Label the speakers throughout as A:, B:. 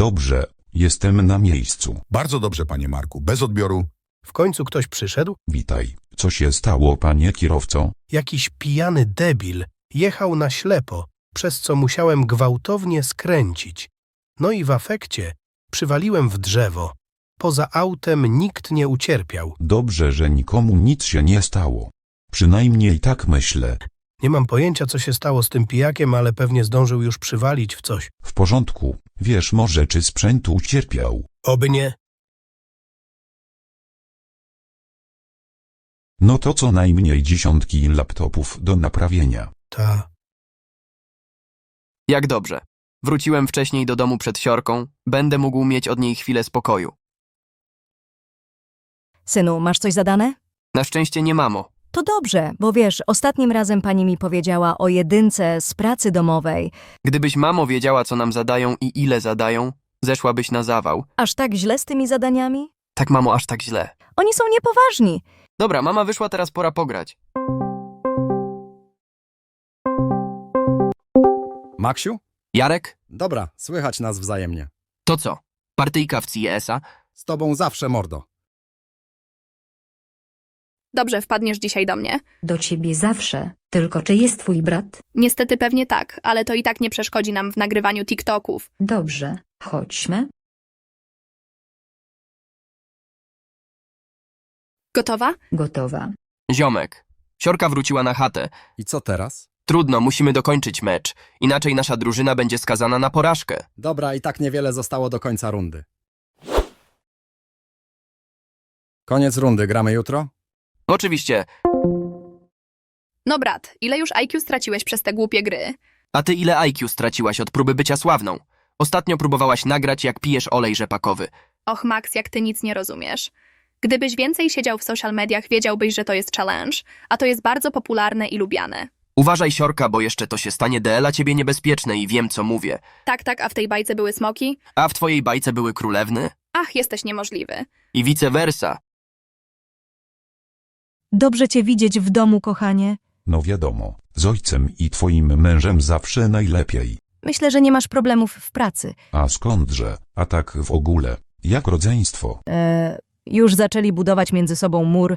A: Dobrze, jestem na miejscu.
B: Bardzo dobrze, panie Marku. Bez odbioru.
C: W końcu ktoś przyszedł?
A: Witaj. Co się stało, panie kierowco?
C: Jakiś pijany debil jechał na ślepo, przez co musiałem gwałtownie skręcić. No i w afekcie przywaliłem w drzewo. Poza autem nikt nie ucierpiał.
A: Dobrze, że nikomu nic się nie stało. Przynajmniej tak myślę.
C: Nie mam pojęcia, co się stało z tym pijakiem, ale pewnie zdążył już przywalić w coś.
A: W porządku. Wiesz może, czy sprzęt ucierpiał?
C: Oby nie.
A: No to co najmniej dziesiątki laptopów do naprawienia.
C: Ta.
D: Jak dobrze. Wróciłem wcześniej do domu przed siorką, będę mógł mieć od niej chwilę spokoju.
E: Synu, masz coś zadane?
D: Na szczęście nie mamo.
E: To dobrze, bo wiesz, ostatnim razem pani mi powiedziała o jedynce z pracy domowej.
D: Gdybyś mamo wiedziała, co nam zadają i ile zadają, zeszłabyś na zawał.
E: Aż tak źle z tymi zadaniami?
D: Tak, mamo, aż tak źle.
E: Oni są niepoważni.
D: Dobra, mama wyszła, teraz pora pograć.
F: Maksiu?
D: Jarek?
F: Dobra, słychać nas wzajemnie.
D: To co? Partyjka w CS-a?
F: Z tobą zawsze mordo.
G: Dobrze, wpadniesz dzisiaj do mnie.
H: Do ciebie zawsze. Tylko czy jest twój brat?
G: Niestety pewnie tak, ale to i tak nie przeszkodzi nam w nagrywaniu TikToków.
H: Dobrze, chodźmy.
G: Gotowa?
H: Gotowa.
D: Ziomek. Siorka wróciła na chatę.
F: I co teraz?
D: Trudno, musimy dokończyć mecz. Inaczej nasza drużyna będzie skazana na porażkę.
F: Dobra, i tak niewiele zostało do końca rundy. Koniec rundy, gramy jutro?
D: Oczywiście.
G: No brat, ile już IQ straciłeś przez te głupie gry?
D: A ty ile IQ straciłaś od próby bycia sławną? Ostatnio próbowałaś nagrać, jak pijesz olej rzepakowy.
G: Och Max, jak ty nic nie rozumiesz. Gdybyś więcej siedział w social mediach, wiedziałbyś, że to jest challenge, a to jest bardzo popularne i lubiane.
D: Uważaj, Siorka, bo jeszcze to się stanie DL-a ciebie niebezpieczne i wiem, co mówię.
G: Tak, tak, a w tej bajce były smoki?
D: A w twojej bajce były królewny?
G: Ach, jesteś niemożliwy.
D: I vice versa.
E: Dobrze cię widzieć w domu, kochanie.
A: No wiadomo, z ojcem i twoim mężem zawsze najlepiej.
E: Myślę, że nie masz problemów w pracy.
A: A skądże, a tak w ogóle, jak rodzeństwo?
E: E, już zaczęli budować między sobą mur.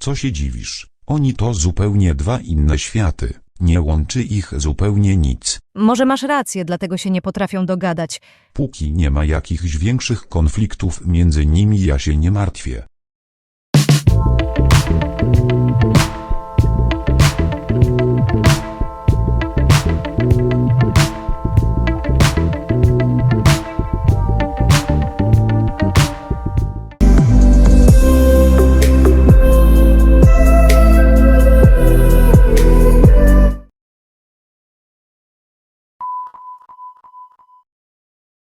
A: Co się dziwisz? Oni to zupełnie dwa inne światy. Nie łączy ich zupełnie nic.
E: Może masz rację, dlatego się nie potrafią dogadać.
A: Póki nie ma jakichś większych konfliktów między nimi, ja się nie martwię.